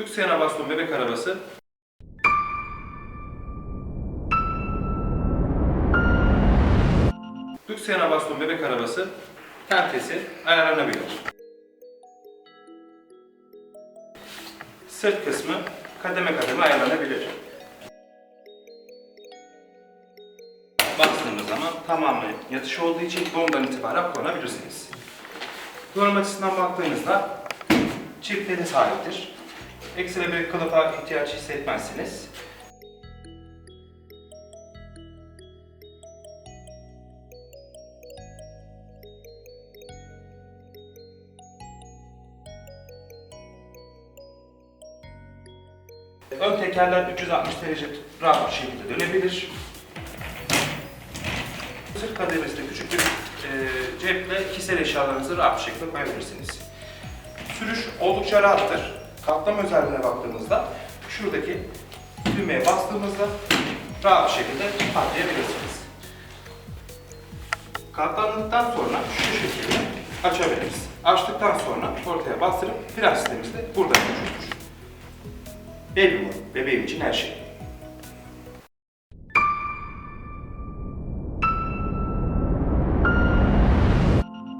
Lüksiyana baston bebek arabası. Lüksiyana baston bebek arabası tentesi ayarlanabilir. Sırt kısmı kademe kademe ayarlanabilir. Bastığımız zaman tamamı yatış olduğu için dondan itibaren kullanabilirsiniz. Açısından baktığınızda çiftliğine sahiptir. Ekstra bir kılıfa ihtiyaç hissetmezsiniz. Ön tekerler 360 derece rahat bir şekilde dönebilir. Sırt kademesinde küçük bir e, ceple kişisel eşyalarınızı rahat bir şekilde koyabilirsiniz. Sürüş oldukça rahattır. Kaplama özelliğine baktığımızda şuradaki düğmeye bastığımızda rahat bir şekilde atlayabilirsiniz. Katlandıktan sonra şu şekilde açabiliriz. Açtıktan sonra ortaya bastırıp fren sistemimiz de burada mevcuttur. Baby bebeğim için her şey.